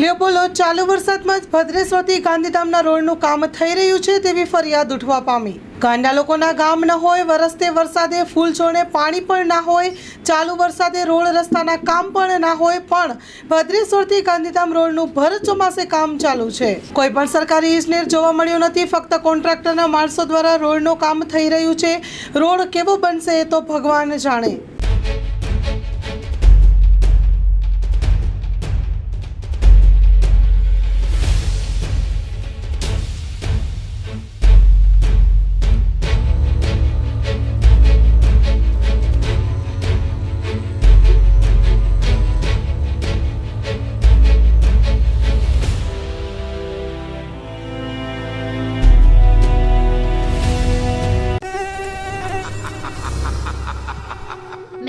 લ્યો બોલો, ચાલુ વરસાદમાં જ ભદ્રેશ્વરથી ગાંધીધામના રોડનું કામ થઈ રહ્યું છે તેવી ફરિયાદ ઉઠવા પામી. ગાંડા લોકોના ગામ ન હોય, વરસતે વરસાદે ફૂલ છોડે પાણી પણ ના હોય, ચાલુ વરસાદે રોડ રસ્તાના કામ પણ ના હોય, પણ ભદ્રેશ્વરથી ગાંધીધામ રોડનું ભર ચોમાસે કામ ચાલુ છે. કોઈ પણ સરકારી ઇજનેર જોવા મળ્યો નથી, ફક્ત કોન્ટ્રાક્ટરના માણસો દ્વારા રોડનું કામ થઈ રહ્યું છે. રોડ કેવો બનશે એ તો ભગવાન જાણે.